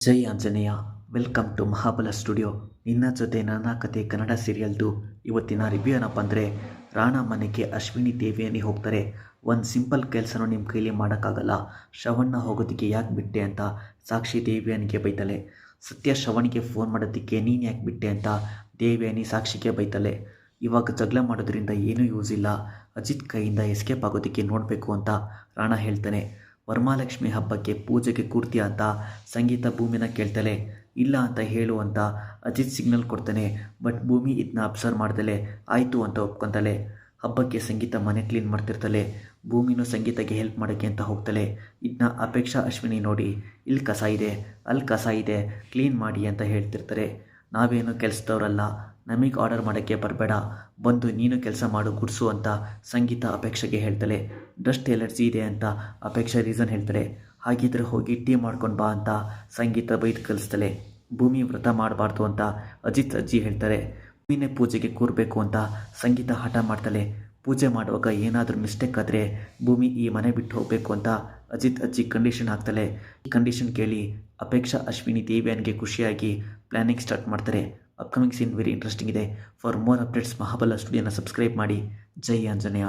Jai Anjaneya, welcome to Mahabala studio. ನಿನ್ನ ಜೊತೆ ನನ್ನ ಕತೆ ಕನ್ನಡ ಸೀರಿಯಲ್ದು. ಇವತ್ತಿನ ರಿವ್ಯೂ ಏನಪ್ಪ ಅಂದರೆ, ರಾಣಾ ಮನೆಗೆ ಅಶ್ವಿನಿ ದೇವಿಯನ್ನೇ ಹೋಗ್ತಾರೆ. ಒಂದು ಸಿಂಪಲ್ ಕೆಲಸನೂ ನಿಮ್ಮ ಕೈಲಿ ಮಾಡೋಕ್ಕಾಗಲ್ಲ. ಶ್ರವಣ್ಣ ಹೋಗೋದಕ್ಕೆ ಯಾಕೆ ಬಿಟ್ಟೆ ಅಂತ ಸಾಕ್ಷಿ ದೇವಿಯನಿಗೆ ಬೈತಲೆ. ಸತ್ಯ ಶ್ರವಣಿಗೆ ಫೋನ್ ಮಾಡೋದಕ್ಕೆ ನೀನು ಯಾಕೆ ಬಿಟ್ಟೆ ಅಂತ ದೇವಿಯನಿ ಸಾಕ್ಷಿಗೆ ಬೈತಲೆ. ಇವಾಗ ಜಗಳ ಮಾಡೋದ್ರಿಂದ ಏನೂ ಯೂಸ್ ಇಲ್ಲ. ಅಜಿತ್ ಕೈಯಿಂದ ಎಸ್ಕೇಪ್ ಆಗೋದಕ್ಕೆ ನೋಡಬೇಕು ಅಂತ ರಾಣಾ ಹೇಳ್ತಾನೆ. ವರಮಹಾಲಕ್ಷ್ಮಿ ಹಬ್ಬಕ್ಕೆ ಪೂಜೆಗೆ ಕೂರ್ತಿಯ ಅಂತ ಸಂಗೀತ ಭೂಮಿನ ಕೇಳ್ತಲೆ, ಇಲ್ಲ ಅಂತ ಹೇಳು ಅಂತ ಅಜಿತ್ ಸಿಗ್ನಲ್ ಕೊಡ್ತಾನೆ ಬಟ್ ಭೂಮಿ ಇದನ್ನ ಅಬ್ಸರ್ವ್ ಮಾಡ್ದಲೆ ಆಯಿತು ಅಂತ ಒಪ್ಕೊತಾಳೆ ಹಬ್ಬಕ್ಕೆ ಸಂಗೀತ ಮನೆ ಕ್ಲೀನ್ ಮಾಡ್ತಿರ್ತಾಳೆ ಭೂಮಿನೂ ಸಂಗೀತಕ್ಕೆ ಹೆಲ್ಪ್ ಮಾಡೋಕ್ಕೆ ಅಂತ ಹೋಗ್ತಾಳೆ ಇದನ್ನ ಅಪೇಕ್ಷಾ ಅಶ್ವಿನಿ ನೋಡಿ ಇಲ್ಲಿ ಕಸ ಇದೆ ಅಲ್ಲಿ ಕಸ ಇದೆ ಕ್ಲೀನ್ ಮಾಡಿ ಅಂತ ಹೇಳ್ತಿರ್ತಾರೆ. ನಾವೇನು ಕೆಲಸದವರಲ್ಲ, ನಮಗೆ ಆರ್ಡರ್ ಮಾಡೋಕ್ಕೆ ಬರಬೇಡ, ಬಂದು ನೀನು ಕೆಲಸ ಮಾಡು, ಗುಡಿಸು ಅಂತ ಸಂಗೀತ ಅಪೇಕ್ಷೆಗೆ ಹೇಳ್ತಾಳೆ ಡಸ್ಟ್ ಎಲರ್ಜಿ ಇದೆ ಅಂತ ಅಪೇಕ್ಷೆ ರೀಸನ್ ಹೇಳ್ತಾರೆ ಹಾಗಿದ್ರೆ ಹೋಗಿ ಟೀ ಮಾಡ್ಕೊಂಡು ಬಾ ಅಂತ ಸಂಗೀತ ಬೈದು ಕಲಿಸ್ತಾಳೆ ಭೂಮಿ ವ್ರತ ಮಾಡಬಾರ್ದು ಅಂತ ಅಜಿತ್ ಅಜ್ಜಿ ಹೇಳ್ತಾರೆ. ಭೂಮಿನೇ ಪೂಜೆಗೆ ಕೂರಬೇಕು ಅಂತ ಸಂಗೀತ ಹಠ ಮಾಡ್ತಾಳೆ ಪೂಜೆ ಮಾಡುವಾಗ ಏನಾದರೂ ಮಿಸ್ಟೇಕ್ ಆದರೆ ಭೂಮಿ ಈ ಮನೆ ಬಿಟ್ಟು ಹೋಗಬೇಕು ಅಂತ ಅಜಿತ್ ಅಜ್ಜಿ ಕಂಡೀಷನ್ ಹಾಕ್ತಾಳೆ ಈ ಕಂಡೀಷನ್ ಕೇಳಿ ಅಪೇಕ್ಷಾ ಅಶ್ವಿನಿ ದೇವಿಯನ್ಗೆ ಖುಷಿಯಾಗಿ ಪ್ಲ್ಯಾನಿಂಗ್ ಸ್ಟಾರ್ಟ್ ಮಾಡ್ತಾರೆ. ಅಪ್ಕಮಿಂಗ್ ಸೀನ್ ವೆರಿ ಇಂಟ್ರೆಸ್ಟಿಂಗ್ ಇದೆ. ಫಾರ್ ಮೋರ್ ಅಪ್ಡೇಟ್ಸ್ ಮಹಾಬಲ ಸ್ಟುಡಿಯೋನ ಸಬ್ಸ್ಕ್ರೈಬ್ ಮಾಡಿ. ಜೈ ಆಂಜನೇಯ.